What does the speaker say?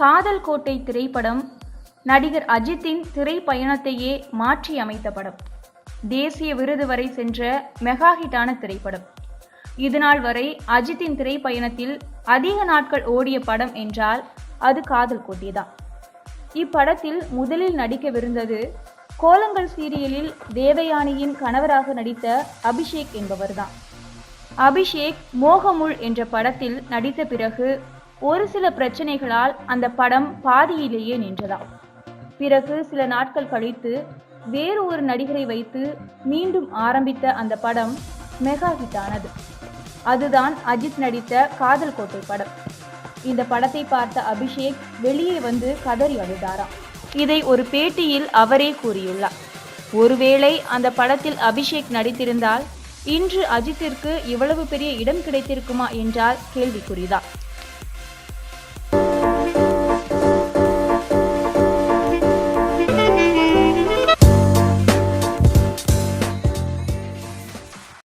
காதல் கோட்டை திரைப்படம் நடிகர் அஜித்தின் திரைப்பயணத்தையே மாற்றி அமைத்த படம். தேசிய விருது வரை சென்ற மெகா ஹிட்டான திரைப்படம். இதுநாள் வரை அஜித்தின் திரைப்பயணத்தில் அதிக நாட்கள் ஓடிய படம் என்றால் அது காதல் கோட்டைதான். இப்படத்தில் முதலில் நடிக்கவிருந்தது கோலங்கள் சீரியலில் தேவயானியின் கணவராக நடித்த அபிஷேக் என்பவர்தான். அபிஷேக் மோகமுள் என்ற படத்தில் நடித்த பிறகு ஒரு சில பிரச்சனைகளால் அந்த படம் பாதியிலேயே நின்றதாம். பிறகு சில நாட்கள் கழித்து வேறு ஒரு நடிகரை வைத்து மீண்டும் ஆரம்பித்த அந்த படம் மெகா ஹிட் ஆனது. அதுதான் அஜித் நடித்த காதல் கோட்டை படம். இந்த படத்தை பார்த்த அபிஷேக் வெளியே வந்து கதறி அழுதாராம். இதை ஒரு பேட்டியில் அவரே கூறியுள்ளார். ஒருவேளை அந்த படத்தில் அபிஷேக் நடித்திருந்தால் இன்று அஜித்திற்கு இவ்வளவு பெரிய இடம் கிடைத்திருக்குமா என்றால் கேள்விக்குறிதான்.